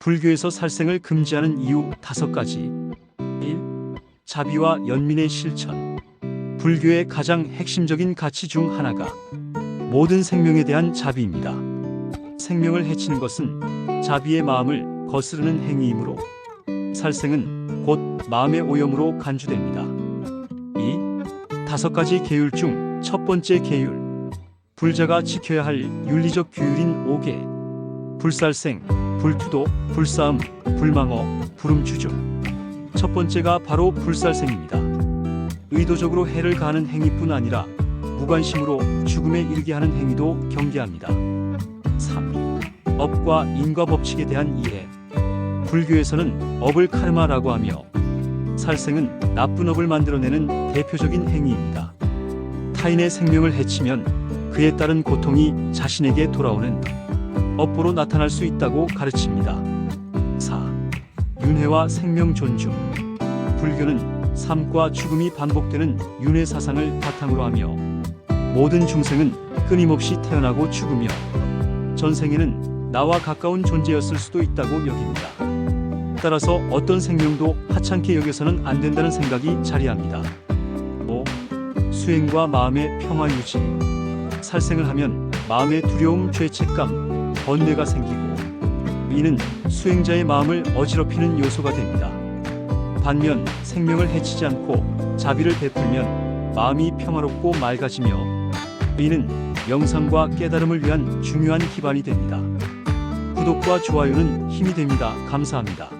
불교에서 살생을 금지하는 이유 다섯 가지. 1. 자비와 연민의 실천. 불교의 가장 핵심적인 가치 중 하나가 모든 생명에 대한 자비입니다. 생명을 해치는 것은 자비의 마음을 거스르는 행위이므로 살생은 곧 마음의 오염으로 간주됩니다. 2. 다섯 가지 계율 중 첫 번째 계율. 불자가 지켜야 할 윤리적 규율인 5개. 불살생, 불투도, 불싸움, 불망어, 불음주중. 첫 번째가 바로 불살생입니다. 의도적으로 해를 가하는 행위뿐 아니라 무관심으로 죽음에 이르게 하는 행위도 경계합니다. 3. 업과 인과 법칙에 대한 이해. 불교에서는 업을 카르마라고 하며 살생은 나쁜 업을 만들어내는 대표적인 행위입니다. 타인의 생명을 해치면 그에 따른 고통이 자신에게 돌아오는 업보로 나타날 수 있다고 가르칩니다. 4. 윤회와 생명 존중. 불교는 삶과 죽음이 반복되는 윤회 사상을 바탕으로 하며 모든 중생은 끊임없이 태어나고 죽으며 전생에는 나와 가까운 존재였을 수도 있다고 여깁니다. 따라서 어떤 생명도 하찮게 여겨서는 안 된다는 생각이 자리합니다. 5. 수행과 마음의 평화 유지. 살생을 하면 마음의 두려움, 죄책감, 번뇌가 생기고 이는 수행자의 마음을 어지럽히는 요소가 됩니다. 반면 생명을 해치지 않고 자비를 베풀면 마음이 평화롭고 맑아지며 이는 명상과 깨달음을 위한 중요한 기반이 됩니다. 구독과 좋아요는 힘이 됩니다. 감사합니다.